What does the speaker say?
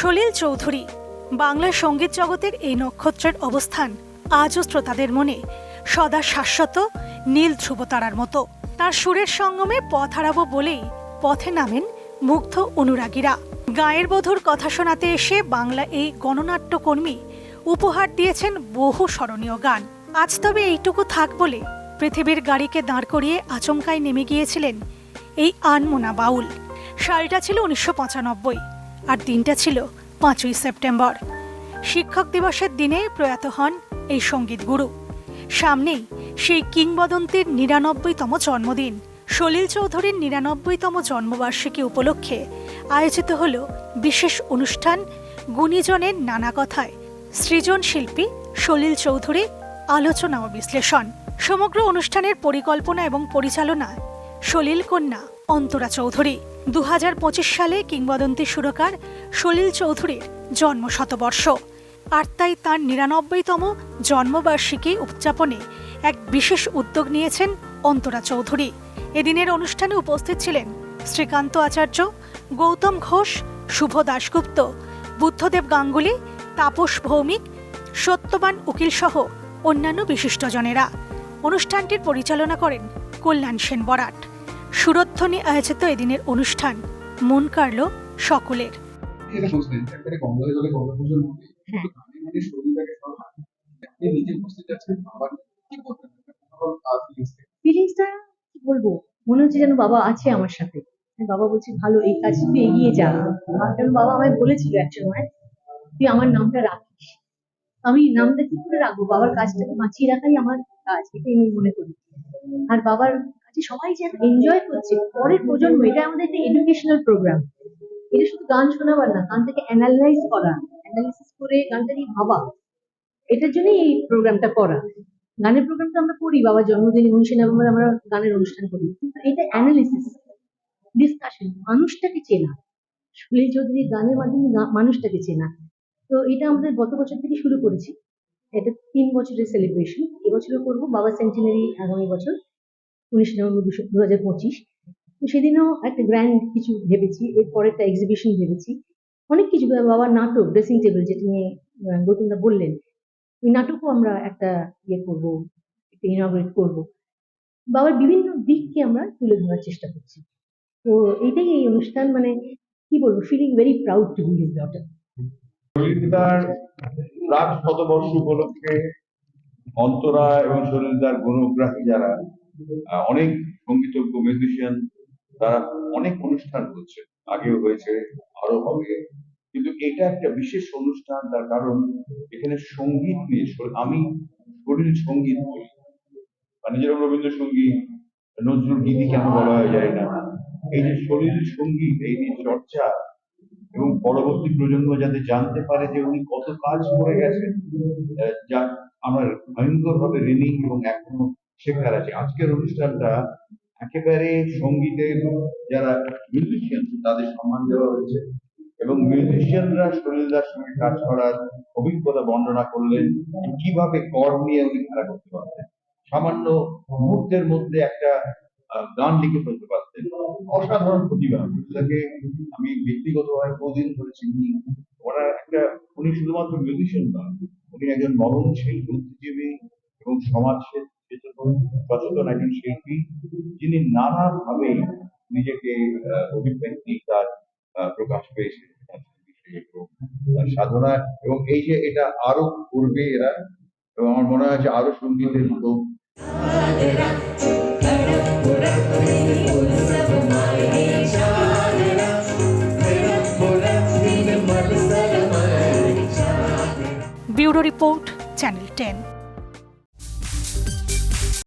সলিল চৌধুরী। বাংলা সংগীত জগতের এই নক্ষত্রের অবস্থান আজও শ্রোতাদের মনে সদা শাশ্বত, নীল ধ্রুবতারার মতো। তার সুরের সঙ্গমে পথ হারাবো বলেই পথে নামেন মুগ্ধ অনুরাগীরা। গায়ের বধুর কথা শোনাতে এসে বাংলা এই গণনাট্য কর্মী উপহার দিয়েছেন বহু স্মরণীয় গান। আজ তবে এইটুকু থাক বলে পৃথিবীর গাড়িকে দাঁড় করিয়ে আচমকায় নেমে গিয়েছিলেন এই আনমোনা বাউল। সালটা ছিল উনিশশো পঁচানব্বই। আর দিনটা ছিল পাঁচই সেপ্টেম্বর। শিক্ষক দিবসের দিনে প্রয়াত হন এই সংগীত গুরু। সামনেই সেই কিংবদন্তির নিরানব্বইতম জন্মদিন। সলিল চৌধুরীর নিরানব্বইতম জন্মবার্ষিকী উপলক্ষে আয়োজিত হল বিশেষ অনুষ্ঠান গুণীজনের নানা কথায়। সৃজন শিল্পী সলিল চৌধুরী আলোচনা ও বিশ্লেষণ। সমগ্র অনুষ্ঠানের পরিকল্পনা এবং পরিচালনা সলিল কন্যা, অন্তরা চৌধুরী। দু হাজার পঁচিশ সালে কিংবদন্তি সুরকার সলিল চৌধুরীর জন্ম শতবর্ষ আর তাই তাঁর নিরানব্বইতম জন্মবার্ষিকী উদযাপনে এক বিশেষ উদ্যোগ নিয়েছেন অন্তরা চৌধুরী। এদিনের অনুষ্ঠানে উপস্থিত ছিলেন শ্রীকান্ত আচার্য, গৌতম ঘোষ, শুভ দাশগুপ্ত, বুদ্ধদেব গাঙ্গুলি, তাপস ভৌমিক, সত্যবান উকিল সহ অন্যান্য বিশিষ্টজনেরা। অনুষ্ঠানটির পরিচালনা করেন কল্যাণ সেন বরাট সুরধ্বনি আয়োজিত এদিনের অনুষ্ঠান। মন কাড়ল সকলের। কম হয়ে। মানে। ফিলিংসটা কি বলব? মনে হচ্ছে যেন বাবা আছে আমার সাথে। বাবা বলছে ভালো এই কাজ তুই এগিয়ে যা। কারণ বাবা আমায় বলেছিল এক সময় তুই আমার নামটা রাখিস। আমি নামটা কি করে রাখব? বাবার কাজটাকে বাঁচিয়ে রাখাই আমার কাজ এটাই আমি মনে করি। আর বাবার কাছে সবাই যে এনজয় করছে। পরের প্রজন্ম এটা আমাদের একটা এডুকেশনাল প্রোগ্রাম এটা শুধু গান শোনাবার না গানটাকে অ্যানালাইজ করা অ্যানালিসিস করে গানটা নিয়ে ভাবা। এটার জন্যই এই প্রোগ্রামটা করা। গানের প্রোগ্রামটা আমরা করি বাবার জন্মদিন উনিশে নভেম্বর আমরা গানের অনুষ্ঠান করি। কিন্তু এটা অ্যানালিসিস ডিসকাশন মানুষটাকে চেনা। সুনীল চৌধুরী গানের মাধ্যমে মানুষটাকে চেনা। তো এটা আমাদের গত বছর থেকে শুরু করেছি। এটা তিন বছরের সেলিব্রেশন এবছরও করব বাবা সেন্টিনারি আগামী বছর। উনিশে নভেম্বর দু হাজার পঁচিশ। তো সেদিনও একটা গ্র্যান্ড কিছু ভেবেছি, এরপরে একটা এক্সিবিশন ভেবেছি। অনেক কিছু বাবার নাটক ড্রেসিং টেবিল যেটা নিয়ে গৌতমদা বললেন। ওই নাটকও আমরা একটা ইয়ে করব, একটা ইনগ্রেট করব। বাবার বিভিন্ন দিককে আমরা তুলে ধরার চেষ্টা করছি। তো এইটাই এই অনুষ্ঠান মানে কি বলব feeling very proud to be his daughter সলিলদার প্রাক শতবর্ষ উপলক্ষে অন্তরা এবং সলিলদার গুণগ্রাহী যারা অনেক সঙ্গীতজ্ঞ মিউজিশিয়ান তারা অনেক অনুষ্ঠান করছে। আগেও হয়েছে আরও হবে। কিন্তু এটা একটা বিশেষ অনুষ্ঠান, তার কারণ এখানে সংগীত নিয়ে আমি সলিল সংগীত বলি। মানে যেরকম রবীন্দ্রসঙ্গীত, নজরুল গীতি কেন বলা হয় যায় না। এই যে সলিল সংগীত এই যে চর্চা এবং পরবর্তী প্রজন্ম যাতে জানতে পারে যে উনি কত কাজ করে গেছেন যা আমার ভয়ঙ্কর ভাবে ঋণী এবং এখনও শেখার আছে। আজকের অনুষ্ঠানটা একেবারে সঙ্গীতের যারা মিউজিশিয়ান তাদের সম্মান দেওয়া হয়েছে এবং মিউজিশিয়ানরা সলিলদার সঙ্গে কাজ করার অভিজ্ঞতা বর্ণনা করলেন কীভাবে কর নিয়ে উনি খেলা করতে পারতেন। সামান্য মুহূর্তের মধ্যে একটা গান লিখে ফেলতে পারতেন। অসাধারণ প্রতিভা। তাকে আমি ব্যক্তিগতভাবে বহুদিন ধরে চিনি। ওনার একটা, উনি শুধুমাত্র মিউজিশিয়ান নন, উনি একজন মরণশীল বুদ্ধিজীবী এবং সমাজ সে- সচেতন একজন শিল্পী, যিনি নানাভাবে নিজেকে অভিব্যক্তি তার প্রকাশ পেয়েছে। সাধনা এবং এই যে এটা আরও করবে এরা, এবং আমার মনে হয় যে আরও সঙ্গীতের মতো। Bureau report, channel ten.